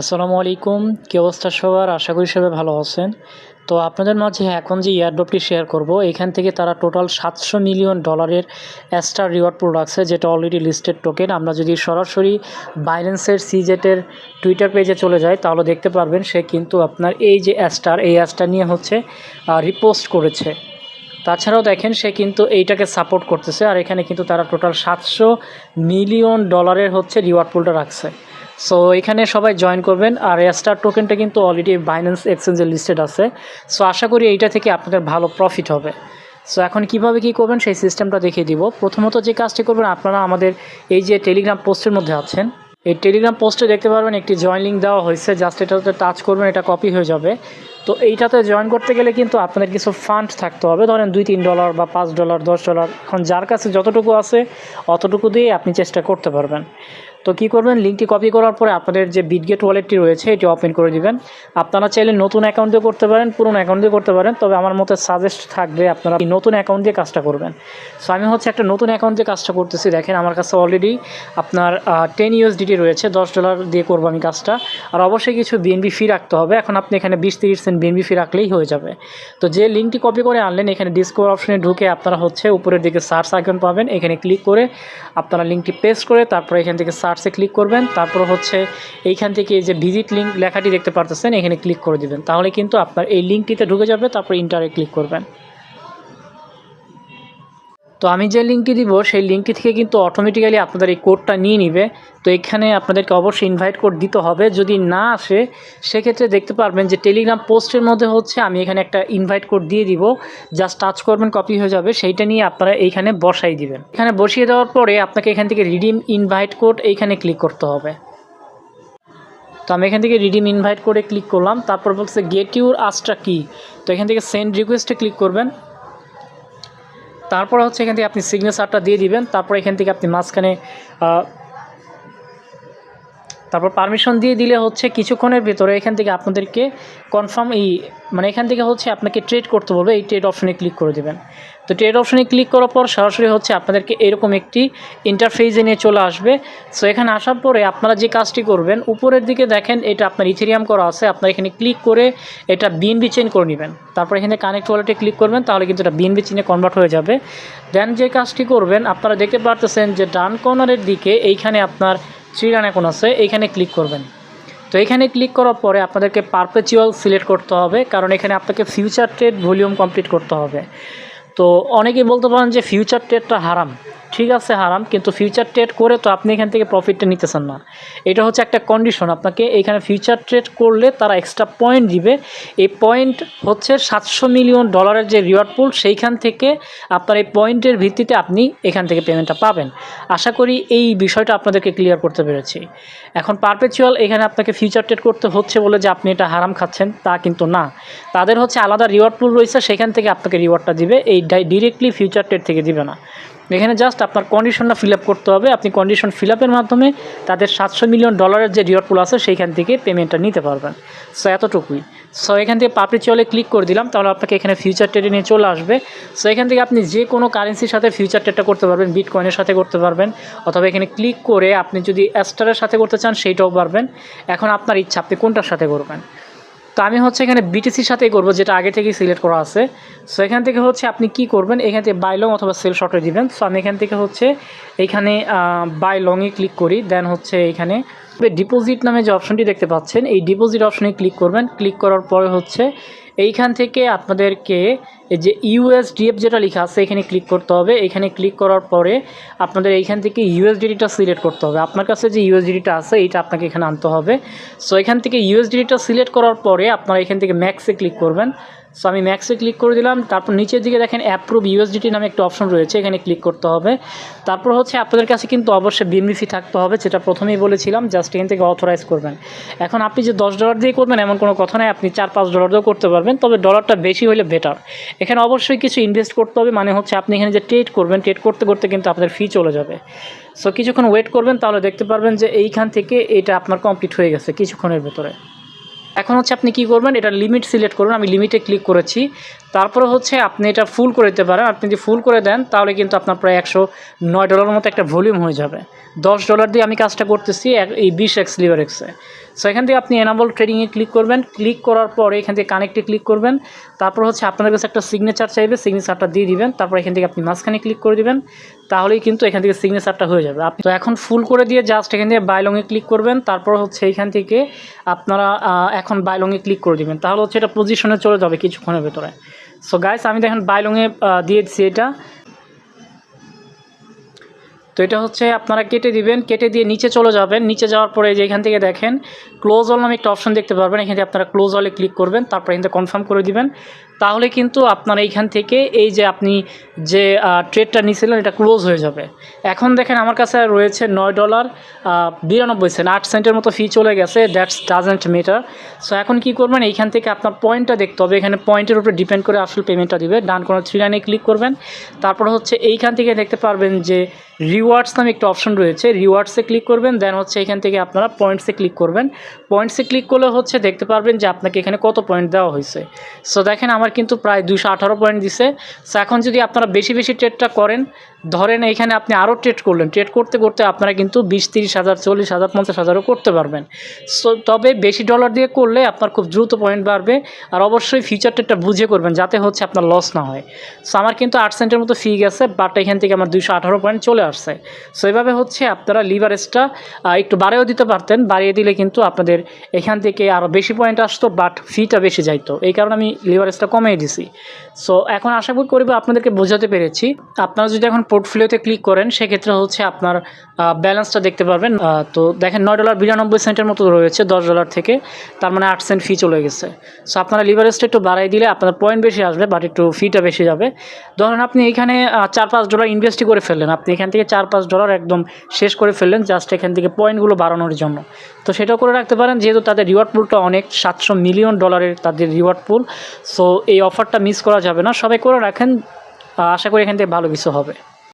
আসসালামু আলাইকুম। কী অবস্থা সবার? আশা করি সবাই ভালো আছেন। তো আপনাদের মাঝে এখন যে ইয়ারড্রপটি শেয়ার করব, এখান থেকে তারা টোটাল সাতশো মিলিয়ন ডলারের অ্যাস্টার রিওয়ার্ড রাখছে যেটা অলরেডি লিস্টেড টোকেন আমরা যদি সরাসরি বাইন্যান্সের সিজেটের টুইটার পেজে চলে যাই, তাহলে দেখতে পারবেন সে কিন্তু আপনার এই যে অ্যাস্টার এই অ্যাস্টার নিয়ে হচ্ছে রিপোস্ট করেছে। তাছাড়াও দেখেন সে কিন্তু এইটাকে সাপোর্ট করতেছে, আর এখানে কিন্তু তারা টোটাল সাতশো মিলিয়ন ডলারের হচ্ছে রিওয়ার্ড পুলটা রাখছে। সো এখানে সবাই জয়েন করবেন। আর স্টার টোকেনটা কিন্তু অলরেডি বাইন্যান্স এক্সচেঞ্জে লিস্টেড আছে। সো আশা করি এইটা থেকে আপনাদের ভালো প্রফিট হবে। সো এখন কীভাবে কি করবেন সেই সিস্টেমটা দেখিয়ে দিব। প্রথমত যে কাজটি করবেন, আপনারা আমাদের এই যে টেলিগ্রাম পোস্টের মধ্যে আছেন, এই টেলিগ্রাম পোস্টে দেখতে পারবেন একটি জয়েন লিঙ্ক দেওয়া হয়েছে। জাস্ট এটাতে টাচ করবেন, এটা কপি হয়ে যাবে। তো এইটাতে জয়েন করতে গেলে কিন্তু আপনাদের কিছু ফান্ড থাকতে হবে। ধরেন দুই, তিন ডলার বা পাঁচ ডলার দশ ডলার এখন যার কাছে যতটুকু আছে, অতটুকু দিয়ে আপনি চেষ্টা করতে পারবেন। তো কী করবেন? লিঙ্কটি কপি করার পরে আপনাদের যে বিটগেট ওয়ালেটটি রয়েছে, এটি ওপেন করে দিবেন। আপনারা চাইলে নতুন অ্যাকাউন্ট দিয়ে করতে পারেন, পুরনো অ্যাকাউন্ট করতে পারেন, তবে আমার মতে সাজেস্ট থাকবে আপনারা নতুন অ্যাকাউন্ট দিয়ে কাজটা করবেন। সো আমি হচ্ছে একটা নতুন অ্যাকাউন্ট দিয়ে কাজটা করতেছি। দেখেন, আমার কাছে অলরেডি আপনার টেন ইউএসডিটি রয়েছে, দশ ডলার দিয়ে করব আমি কাজটা। আর অবশ্যই কিছু বিএনবি ফি রাখতে হবে। এখন আপনি এখানে বিশ তিরিশ সেন্ট বিএনবি ফি রাখলেই হয়ে যাবে। তো যে লিঙ্কটি কপি করে আনলেন, এখানে ডিসকোর অপশনে ঢুকে আপনারা হচ্ছে উপরের দিকে সার্চ আইকন পাবেন। এখানে ক্লিক করে আপনারা লিঙ্কটি পেস্ট করে তারপরে এখান থেকে সার্চে ক্লিক করবেন, তারপর হচ্ছে এইখান থেকে এই যে ভিজিট লিঙ্ক লেখাটি দেখতে পারতেছেন, এখানে ক্লিক করে দিবেন। তাহলে কিন্তু আপনার এই লিঙ্কটিতে ঢুকে যাবে, তারপর ইন্টারে ক্লিক করবেন। তো আমি যে লিঙ্কটি দিব, সেই লিঙ্কটি থেকে কিন্তু অটোমেটিক্যালি আপনাদের এই কোডটা নিয়ে নিবে। তো এখানে আপনাদেরকে অবশ্যই ইনভাইট কোড দিতে হবে। যদি না আসে, সেক্ষেত্রে দেখতে পারবেন যে টেলিগ্রাম পোস্টের মধ্যে হচ্ছে আমি এখানে একটা ইনভাইট কোড দিয়ে দিব। জাস্ট টাচ করবেন কপি হয়ে যাবে। সেইটা নিয়ে আপনারা এইখানে বসাই দিবেন। এখানে বসিয়ে দেওয়ার পরে আপনাকে এখান থেকে রিডিম ইনভাইট কোড এইখানে ক্লিক করতে হবে। তো আমি এখান থেকে রিডিম ইনভাইট করে ক্লিক করলাম। তারপর বলছে গেট ইউর আস্ট্রা কি তো এখান থেকে সেন্ড রিকোয়েস্টে ক্লিক করবেন। তারপর হচ্ছে এখান থেকে আপনি সিগনেচারটা দিয়ে দিবেন তারপর এখান থেকে আপনি মাঝখানে তারপর পারমিশন দিয়ে দিলে হচ্ছে কিছুক্ষণের ভেতরে এখান থেকে আপনাদেরকে কনফার্ম এই মানে এখান থেকে হচ্ছে আপনাকে ট্রেড করতে বলবে, এই ট্রেড অপশনে ক্লিক করে দেবেন। তো ট্রেড অপশনে ক্লিক করার পর সরাসরি হচ্ছে আপনাদেরকে এরকম একটি ইন্টারফেসে নিয়ে চলে আসবে। সো এখানে আসার পরে আপনারা যে কাজটি করবেন, উপরের দিকে দেখেন এটা আপনার ইথেরিয়াম করা আছে, আপনারা এখানে ক্লিক করে এটা বিএনবি চেঞ্জ করে নেবেন। তারপর এখানে কানেক্ট ওয়ালেটে ক্লিক করবেন, তাহলে কিন্তু এটা বিএনবি চিনে কনভার্ট হয়ে যাবে। দেন যে কাজটি করবেন, আপনারা দেখতে পারতেছেন যে ডান কর্নারের দিকে এইখানে আপনার থ্রি রান এখন আছে, এইখানে ক্লিক করবেন। তো এখানে ক্লিক করার পরে আপনাদেরকে পারপেচুয়াল সিলেক্ট করতে হবে, কারণ এখানে আপনাকে ফিউচার ট্রেড ভলিউম কমপ্লিট করতে হবে। তো অনেকেই বলতে পারেন যে ফিউচার ট্রেডটা হারাম। ঠিক আছে, হারাম, কিন্তু ফিউচার ট্রেড করে তো আপনি এখান থেকে প্রফিটটা নিতেছেন না। এটা হচ্ছে একটা কন্ডিশন আপনাকে এখানে ফিউচার ট্রেড করলে তারা এক্সট্রা পয়েন্ট দিবে। এই পয়েন্ট হচ্ছে সাতশো মিলিয়ন ডলারের যে রিওয়ার্ড পুল সেইখান থেকে আপনার এই পয়েন্টের ভিত্তিতে আপনি এখান থেকে পেমেন্টটা পাবেন। আশা করি এই বিষয়টা আপনাদেরকে ক্লিয়ার করতে পেরেছি। এখন পারপেচুয়াল এখানে আপনাকে ফিউচার ট্রেড করতে হচ্ছে বলে যে আপনি এটা হারাম খাচ্ছেন, তা কিন্তু না। তাদের হচ্ছে আলাদা রিওয়ার্ড পুল রয়েছে, সেখান থেকে আপনাকে রিওয়ার্ডটা দিবে। এই ডিরেক্টলি ফিউচার ট্রেড থেকে দিবে না। এখানে জাস্ট আপনার কন্ডিশনটা ফিল আপ করতে হবে। আপনি কন্ডিশন ফিল আপের মাধ্যমে তাদের সাতশো মিলিয়ন ডলারের যে রিওয়ার্ড পুল আছে, সেইখান থেকে পেমেন্টটা নিতে পারবেন। সো এতটুকুই। সো এখান থেকে পাপড়ি চলে ক্লিক করে দিলাম, তাহলে আপনাকে এখানে ফিউচার ট্রেডে নিয়ে চলে আসবে। সো এখান থেকে আপনি যে কোনো কারেন্সির সাথে ফিউচার ট্রেডটা করতে পারবেন বিট কয়েনের সাথে করতে পারবেন, অথবা এখানে ক্লিক করে আপনি যদি অ্যাস্টারের সাথে করতে চান, সেইটাও পারবেন। এখন আপনার ইচ্ছা, আপনি কোনটার সাথে করবেন? তো আমি হচ্ছে এখানে বিটিসির সাথেই করব, যেটা আগে থেকেই সিলেক্ট করা আছে। সো এখান থেকে হচ্ছে আপনি কি করবেন, এখান থেকে বাই লং অথবা সেল শর্টে দিবেন। সো আমি এখান থেকে হচ্ছে এইখানে বাই লংয়ে ক্লিক করি দেন হচ্ছে এখানে ডিপোজিট নামে যে অপশনটি দেখতে পাচ্ছেন, এই ডিপোজিট অপশনে ক্লিক করবেন। ক্লিক করার পরে হচ্ছে এইখান থেকে আপনাদেরকে যে ইউএসডিএফ যেটা লেখা আছে, এখানে ক্লিক করতে হবে। এখানে ক্লিক করার পরে আপনাদের এইখান থেকে ইউএসডিটা সিলেক্ট করতে হবে। আপনার কাছে যে ইউএসডিটা আছে, এইটা আপনাকে এখানে আনতে হবে। সো এখান থেকে ইউএসডিটা সিলেক্ট করার পরে আপনারা এখান থেকে ম্যাক্সে ক্লিক করবেন। সো আমি ম্যাক্সে ক্লিক করে দিলাম। তারপর নিচের দিকে দেখেন অ্যাপ্রুভ ইউএসডিটি নামে একটা অপশন রয়েছে, এখানে ক্লিক করতে হবে। তারপর হচ্ছে আপনাদের কাছে কিন্তু অবশ্যই বিএমবিফি থাকতে হবে, যেটা প্রথমেই বলেছিলাম জাস্ট এখান থেকে অথরাইজ করবেন। এখন আপনি যে দশ ডলার দিয়ে করবেন, এমন কোনো কথা নয় আপনি চার, পাঁচ ডলার দিয়েও করতে পারবেন, তবে ডলারটা বেশি হলে বেটার এখানে অবশ্যই কিছু ইনভেস্ট করতে হবে মানে হচ্ছে আপনি এখানে যে ট্রেড করবেন ট্রেড করতে করতে কিন্তু আপনাদের ফি চলে যাবে। সো কিছুক্ষণ ওয়েট করবেন, তাহলে দেখতে পারবেন যে এইখান থেকে এটা আপনার কমপ্লিট হয়ে গেছে, কিছুক্ষণের ভেতরে। এখন হচ্ছে আপনি কি করবেন এটা লিমিট সিলেক্ট করুন আমি লিমিটে ক্লিক করেছি। তারপরে হচ্ছে আপনি এটা ফুল করে দিতে পারেন। আপনি যদি ফুল করে দেন, তাহলে কিন্তু আপনার প্রায় একশো নয় ডলারের মতো একটা ভলিউম হয়ে যাবে। দশ ডলার দিয়ে আমি কাজটা করতেছি এই বিশ এক্স লিভার এক্সে সো এখান থেকে আপনি এনাবল ট্রেডিংয়ে ক্লিক করবেন। ক্লিক করার পরে এখান থেকে কানেক্টে ক্লিক করবেন। তারপর হচ্ছে আপনার কাছে একটা সিগনেচার চাইবে সিগনেচারটা দিয়ে দিবেন। তারপর এখান থেকে আপনি মাঝখানে ক্লিক করে দিবেন। তাহলেই কিন্তু এখান থেকে সিগনেচারটা হয়ে যাবে। আপনি তো এখন ফুল করে দিয়ে জাস্ট এখান থেকে বাইলংয়ে ক্লিক করবেন। তারপর হচ্ছে এখান থেকে আপনারা এখন বাইলংয়ে ক্লিক করে দিবেন। তাহলে হচ্ছে এটা পজিশনে চলে যাবে কিছুক্ষণের ভেতরে। সো গাইস আমি দেখেন বাইলংয়ে দিয়ে দিচ্ছি এটা। তো এটা হচ্ছে আপনারা কেটে দিবেন, কেটে দিয়ে নিচে চলে যাবেন। নিচে যাওয়ার পরে যে এখান থেকে দেখেন ক্লোজ অল নামে একটা অপশন দেখতে পারবেন। এখান থেকে আপনারা ক্লোজ অলে ক্লিক করবেন, তারপর এখান থেকে কনফার্ম করে দিবেন। তাহলে কিন্তু আপনার এইখান থেকে এই যে আপনি যে ট্রেডটা নিয়েছিলেন এটা ক্লোজ হয়ে যাবে। এখন দেখেন আমার কাছে রয়েছে নয় ডলার বিরানব্বই সেন্ট আট সেন্টের মতো ফি চলে গেছে দ্যাটস ডাজেন্ট মেটার সো এখন কি করবেন, এইখান থেকে আপনার পয়েন্টটা দেখতে হবে। এখানে পয়েন্টের উপরে ডিপেন্ড করে আসল পেমেন্টটা দিবে। ডান কোনো থ্রি লাইনে ক্লিক করবেন। তারপর হচ্ছে এইখান থেকে দেখতে পারবেন যে রিওয়ার্ডস নামে একটা অপশন রয়েছে। রিওয়ার্ডসে ক্লিক করবেন দেন হচ্ছে এখান থেকে আপনারা পয়েন্টসে ক্লিক করবেন। পয়েন্টসে ক্লিক করলে হচ্ছে দেখতে পারবেন যে, আপনাকে এখানে কত পয়েন্ট দেওয়া হয়েছে। সো দেখেন আমার কিন্তু প্রায় দুশো আঠারো পয়েন্ট দিছে। সো এখন যদি আপনারা বেশি বেশি ট্রেডটা করেন, ধরেন এখানে আপনি আরও ট্রেড করলেন। ট্রেড করতে করতে আপনারা কিন্তু বিশ, তিরিশ হাজার, চল্লিশ হাজার, পঞ্চাশ হাজারও করতে পারবেন। সো তবে বেশি ডলার দিয়ে করলে আপনার খুব দ্রুত পয়েন্ট বাড়বে। আর অবশ্যই ফিউচার ট্রেডটা বুঝে করবেন, যাতে হচ্ছে আপনার লস না হয়। সো আমার কিন্তু আট সেন্টের মতো ফি গেছে বাট এখান থেকে আমার দুশো আঠারো পয়েন্ট চলে আসছে। সো এভাবে হচ্ছে আপনারা লিভারেজটা একটু বাড়িয়েও দিতে পারতেন। বাড়িয়ে দিলে কিন্তু আপনাদের এখান থেকে আরও বেশি পয়েন্ট আসতো বাট ফিটা বেশি যাইতো। এই কারণে আমি লিভারেজটা কমিয়ে দিছি। সো এখন আশা করি করব আপনাদেরকে বোঝাতে পেরেছি। আপনারা যদি এখন পোর্টফোলিওতে ক্লিক করেন, সেক্ষেত্রে হচ্ছে আপনার ব্যালেন্সটা দেখতে পারবেন। তো দেখেন নয় ডলার বিরানব্বই সেন্টের মতো রয়েছে দশ ডলার থেকে। তার মানে আট সেন্ট ফি চলে গেছে। সো আপনারা লিভারেজটা একটু বাড়াই দিলে আপনার পয়েন্ট বেশি আসবে বাট একটু ফিটা বেশি যাবে। ধরেন আপনি এখানে চার পাঁচ ডলার ইনভেস্টই করে ফেললেন। আপনি এখান থেকে চার পাঁচ ডলার একদম শেষ করে ফেললেন জাস্ট এখান থেকে পয়েন্টগুলো বাড়ানোর জন্য। তো সেটাও করে রাখতে পারেন, যেহেতু তাদের রিওয়ার্ড পুলটা অনেক, সাতশো মিলিয়ন ডলারের তাদের রিওয়ার্ড পুল সো এই অফারটা মিস করা যাবে না। সবাই করে রাখেন। আশা করি এখান থেকে ভালো কিছু হবে।